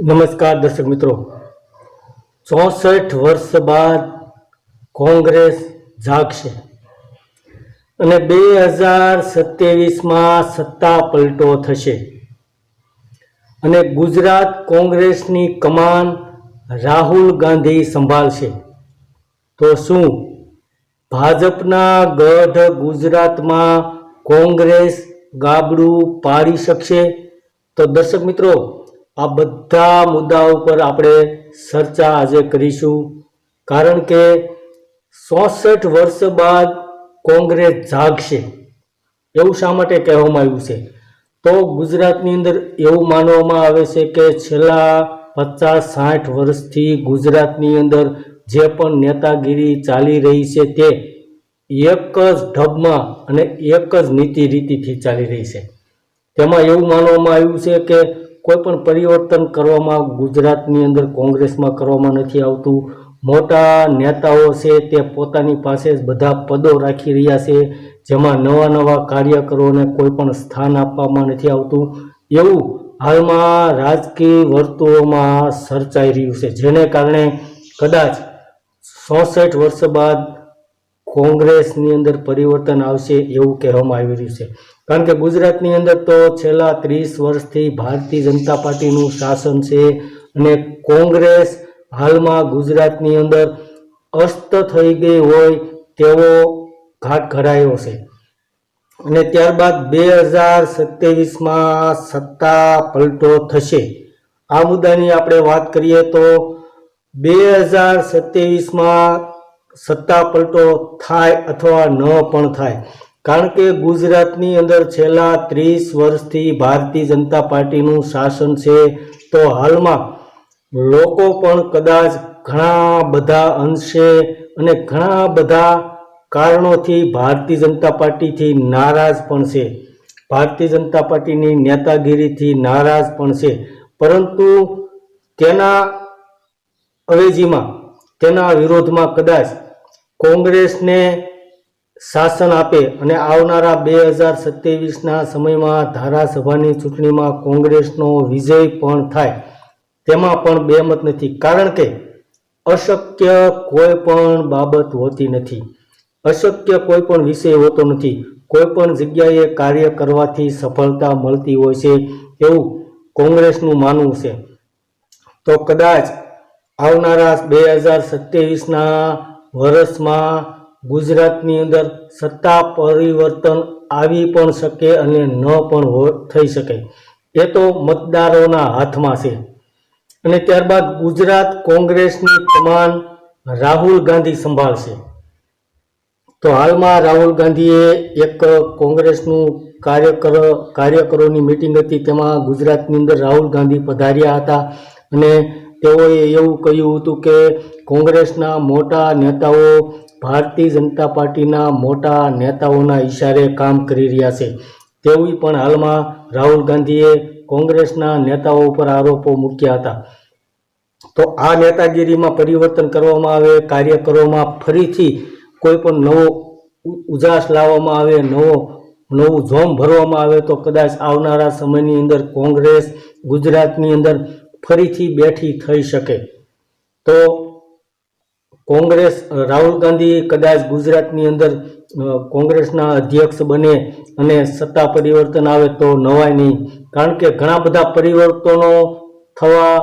નમસ્કાર દર્શક મિત્રો. ચોસઠ વર્ષ બાદ કોંગ્રેસ જાગશે. અને બે હજાર સત્યાવીસમાં સત્તા પલટો થશે. અને ગુજરાત કોંગ્રેસની કમાન રાહુલ ગાંધી સંભાળશે. તો શું ભાજપના ગઢ ગુજરાતમાં કોંગ્રેસ ગાબડું પાડી શકશે? તો દર્શક મિત્રો આ બધા મુદ્દા ઉપર આપણે ચર્ચા આજે કરીશું. કારણ કે ચોસઠ વર્ષ બાદ કોંગ્રેસ જાગશે. એવું શા માટે કહેવામાં આવ્યું છે? તો ગુજરાતની અંદર એવું માનવામાં આવે છે કે છેલ્લા પચાસ સાઠ વર્ષથી ગુજરાતની અંદર જે પણ નેતાગીરી ચાલી રહી છે તે એક જ ઢબમાં અને એક જ નીતિ રીતિથી ચાલી રહી છે. તેમાં એવું માનવામાં આવ્યું છે કે કોઈ પણ પરિવર્તન કરવામાં ગુજરાતની અંદર કોંગ્રેસમાં કરવામાં નથી આવતું. મોટા નેતાઓ છે તે પોતાની પાસે જ બધા પદો રાખી રહ્યા છે, જેમાં નવા નવા કાર્યકરોને કોઈ પણ સ્થાન આપવામાં નથી આવતું. એવું હાલમાં રાજકીય વર્તુળોમાં સર્ચાઈ રહ્યું છે, જેને કારણે કદાચ ચોસઠ વર્ષ બાદ કોંગ્રેસની અંદર પરિવર્તન આવશે એવું કહેવામાં આવી રહ્યું છે. કારણ કે ગુજરાતની અંદર તો છેલ્લા ત્રીસ વર્ષથી ભારતીય જનતા પાર્ટીનું શાસન છે અને કોંગ્રેસ હાલમાં ગુજરાતની અંદર અસ્ત થઈ ગઈ હોય તેવો ઘાટ ઘડાયો છે. અને ત્યારબાદ બે હજાર સત્યાવીસમાં સત્તા પલટો થશે. આ મુદ્દાની આપણે વાત કરીએ તો બે હજાર સત્યાવીસમાં સત્તા પલટો થાય અથવા ન પણ થાય. કારણ કે ગુજરાતની અંદર છેલ્લા ત્રીસ વર્ષથી ભારતીય જનતા પાર્ટીનું શાસન છે, તો હાલમાં લોકો પણ કદાચ ઘણા બધા અંશે અને ઘણા બધા કારણોથી ભારતીય જનતા પાર્ટીથી નારાજ પણ છે. ભારતીય જનતા પાર્ટીની નેતાગીરીથી નારાજ પણ છે. પરંતુ તેના અવેજીમાં, તેના વિરોધમાં કદાચ કોંગ્રેસને શાસન આપે અને આવનારા બે હજાર સત્યાવીસના સમયમાં ધારાસભાની ચૂંટણીમાં કોંગ્રેસનો વિજય પણ થાય. તેમાં પણ બે મત નથી. કારણ કે અશક્ય કોઈ પણ બાબત હોતી નથી. અશક્ય કોઈ પણ વિષય હોતો નથી. કોઈ પણ જગ્યાએ કાર્ય કરવાથી સફળતા મળતી હોય છે એવું કોંગ્રેસનું માનવું છે. તો કદાચ આવનારા બે હજાર સત્યાવીસના વર્ષમાં ગુજરાતની અંદર સત્તા પરિવર્તન આવી પણ શકે અને ન પણ થઈ શકે. એ તો મતદારોના હાથમાં છે. અને ત્યારબાદ ગુજરાત કોંગ્રેસની કમાન રાહુલ ગાંધી સંભાળશે તો હાલમાં રાહુલ ગાંધીએ એક કોંગ્રેસનું કાર્યકર, કાર્યકરોની મિટિંગ હતી. તેમાં ગુજરાતની અંદર રાહુલ ગાંધી પધાર્યા હતા અને તેઓએ એવું કહ્યું હતું કે કોંગ્રેસના મોટા નેતાઓ ભારતીય જનતા પાર્ટીના મોટા નેતાઓના ઈશારે કામ કરી રહ્યા છે. તેવી પણ હાલમાં રાહુલ ગાંધીએ કોંગ્રેસના નેતાઓ ઉપર આરોપો મૂક્યા હતા. તો આ નેતાગીરીમાં પરિવર્તન કરવામાં આવે કાર્યકરોમાં ફરીથી કોઈ પણ નવો ઉજાસ લાવવામાં આવે, નવો, નવું જોમ ભરવામાં આવે તો કદાચ આવનારા સમયની અંદર કોંગ્રેસ ગુજરાતની અંદર ફરીથી બેઠી થઈ શકે. તો કોંગ્રેસ રાહુલ ગાંધી કદાચ ગુજરાતની અંદર કોંગ્રેસના અધ્યક્ષ બને અને સત્તા પરિવર્તન આવે તો નવાય નહીં. કારણ કે ઘણા બધા પરિવર્તનો થવા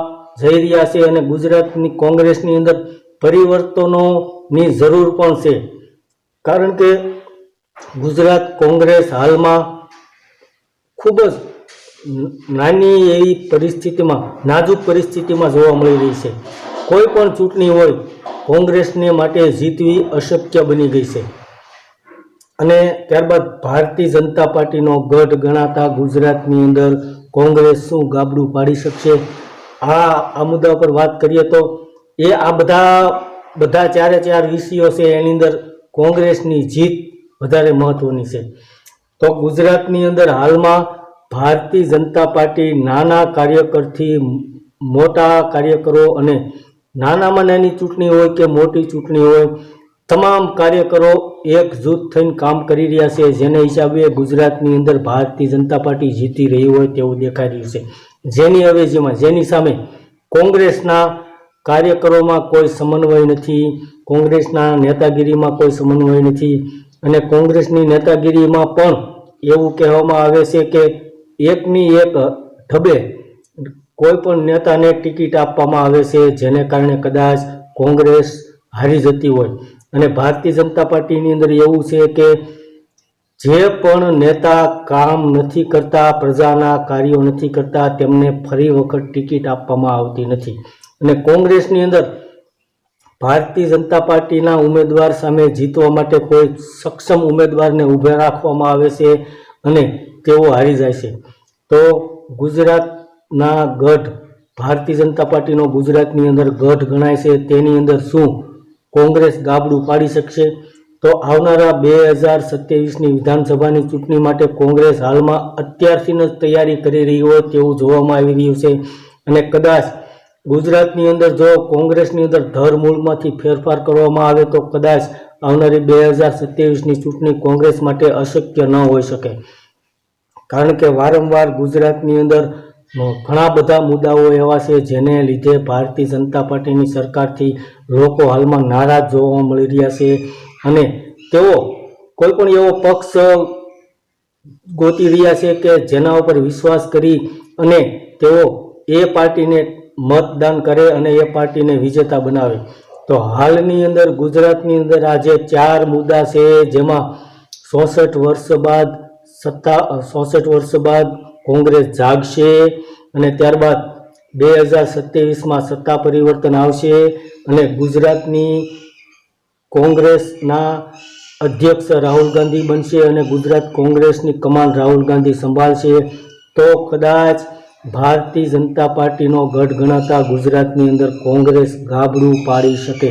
જઈ રહ્યા છે અને ગુજરાતની કોંગ્રેસની અંદર પરિવર્તનોની જરૂર પણ છે. કારણ કે ગુજરાત કોંગ્રેસ હાલમાં ખૂબ જ નાની એવી પરિસ્થિતિમાં, નાજુક પરિસ્થિતિમાં જોવા મળી રહી છે. કોઈ પણ ચૂંટણી હોય, કોંગ્રેસને માટે જીતવી અશક્ય બની ગઈ છે. અને ત્યારબાદ ભારતીય જનતા પાર્ટીનો ગઢ ગણાતા ગુજરાતની અંદર કોંગ્રેસ શું ગાબડું પાડી શકશે? આ આ મુદ્દા પર વાત કરીએ તો એ આ બધા બધા ચારે ચાર વિષયો છે, એની અંદર કોંગ્રેસની જીત વધારે મહત્વની છે. તો ગુજરાતની અંદર હાલમાં ભારતીય જનતા પાર્ટી નાના કાર્યકરથી મોટા કાર્યકરો અને નાનામાં નાની ચૂંટણી હોય કે મોટી ચૂંટણી હોય, તમામ કાર્યકરો એક જૂથ થઈને કામ કરી રહ્યા છે. જેના હિસાબે ગુજરાતની અંદર ભારતીય જનતા પાર્ટી જીતી રહી હોય તેવું દેખાઈ રહ્યું છે. જેની અવેજીમાં જેની સામે કોંગ્રેસના કાર્યકરોમાં કોઈ સમન્વય નથી, કોંગ્રેસના નેતાગીરીમાં કોઈ સમન્વય નથી અને કોંગ્રેસની નેતાગીરીમાં પણ એવું કહેવામાં આવે છે કે એકની એક ઢબે કોઈ પણ નેતાને ટિકિટ આપવામાં આવે છે, જેને કારણે કદાચ કોંગ્રેસ હારી જતી હોય. અને ભારતીય જનતા પાર્ટીની અંદર એવું છે કે જે પણ નેતા કામ નથી કરતા, પ્રજાના કાર્યો નથી કરતા, તેમને ફરી વખત ટિકિટ આપવામાં આવતી નથી. અને કોંગ્રેસની અંદર ભારતીય જનતા પાર્ટીના ઉમેદવાર સામે જીતવા માટે કોઈ સક્ષમ ઉમેદવારને ઊભા રાખવામાં આવે છે અને તેઓ હારી જાય છે. તો ગુજરાતના ગઢ, ભારતીય જનતા પાર્ટીનો ગુજરાતની અંદર ગઢ ગણાય છે. તેની અંદર શું કોંગ્રેસ ગાબડું પાડી શકશે? તો આવનારા બે હજાર સત્યાવીસની વિધાનસભાની ચૂંટણી માટે કોંગ્રેસ હાલમાં અત્યારથી જ તૈયારી કરી રહી હોય તેવું જોવામાં આવી રહ્યું છે. અને કદાચ ગુજરાતની અંદર જો કોંગ્રેસની અંદર ધરમૂળમાંથી ફેરફાર કરવામાં આવે તો કદાચ આવનારી બે હજાર સત્યાવીસની ચૂંટણી કોંગ્રેસ માટે અશક્ય ન હોઈ શકે. કારણ કે વારંવાર ગુજરાતની અંદર ઘણા બધા મુદ્દાઓ એવા છે જેને લીધે ભારતીય જનતા પાર્ટીની સરકારથી લોકો હાલમાં નારાજ જોવા મળી રહ્યા છે. અને તેઓ કોઈ પણ એવો પક્ષ ગોતી રહ્યા છે કે જેના ઉપર વિશ્વાસ કરી અને તેઓ એ પાર્ટીને મતદાન કરે અને એ પાર્ટીને વિજેતા બનાવે. તો હાલની અંદર ગુજરાતની અંદર આજે ચાર મુદ્દા છે જેમાં ચોસઠ વર્ષ બાદ સત્તા ચોસઠ વર્ષ બાદ કોંગ્રેસ જાગશે અને ત્યારબાદ બે હજાર સત્યાવીસમાં સત્તા પરિવર્તન આવશે અને ગુજરાતની કોંગ્રેસના અધ્યક્ષ રાહુલ ગાંધી બનશે અને ગુજરાત કોંગ્રેસની કમાન રાહુલ ગાંધી સંભાળશે. તો કદાચ ભારતીય જનતા પાર્ટીનો ગઢ ગણાતા ગુજરાતની અંદર કોંગ્રેસ ગાબડું પાડી શકે.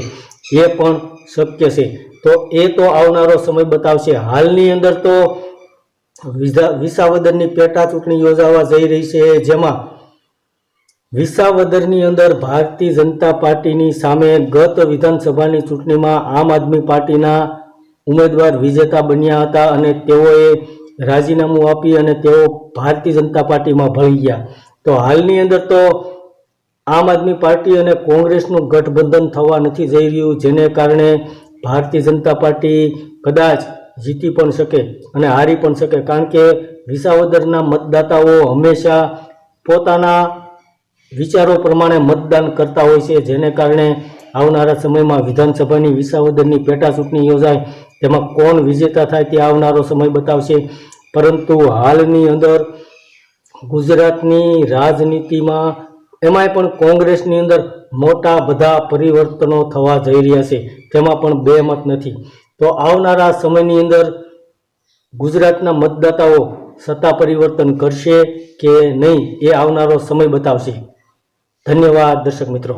એ પણ શક્ય છે. તો એ તો આવનારો સમય બતાવશે. હાલની અંદર તો વિસાવદરની પેટા ચૂંટણી યોજાવા જઈ રહી છે. જેમાં વિસાવદરની અંદર ભારતીય જનતા પાર્ટીની સામે ગત વિધાનસભાની ચૂંટણીમાં આમ આદમી પાર્ટીના ઉમેદવાર વિજેતા બન્યા હતા અને તેઓએ રાજીનામું આપી અને તેઓ ભારતીય જનતા પાર્ટીમાં ભળી ગયા. તો હાલની અંદર તો આમ આદમી પાર્ટી અને કોંગ્રેસનું ગઠબંધન થવા નથી જઈ રહ્યું, જેને કારણે ભારતીય જનતા પાર્ટી કદાચ જીતી પણ શકે અને હારી પણ શકે. કારણ કે વિસાવદરના મતદાતાઓ હંમેશા પોતાના વિચારો પ્રમાણે મતદાન કરતા હોય છે. જેને કારણે આવનારા સમયમાં વિધાનસભાની વિસાવદરની પેટા ચૂંટણી યોજાય. તેમાં કોણ વિજેતા થાય તે આવનારો સમય બતાવશે. પરંતુ હાલની અંદર ગુજરાતની રાજનીતિમાં એમાંય પણ કોંગ્રેસની અંદર મોટા બધા પરિવર્તનો થવા જઈ રહ્યા છે. તેમાં પણ બે મત નથી. તો આવનારા સમયની અંદર ગુજરાતના મતદાતાઓ સત્તા પરિવર્તન કરશે કે નહીં એ આવનારો સમય બતાવશે. ધન્યવાદ દર્શક મિત્રો.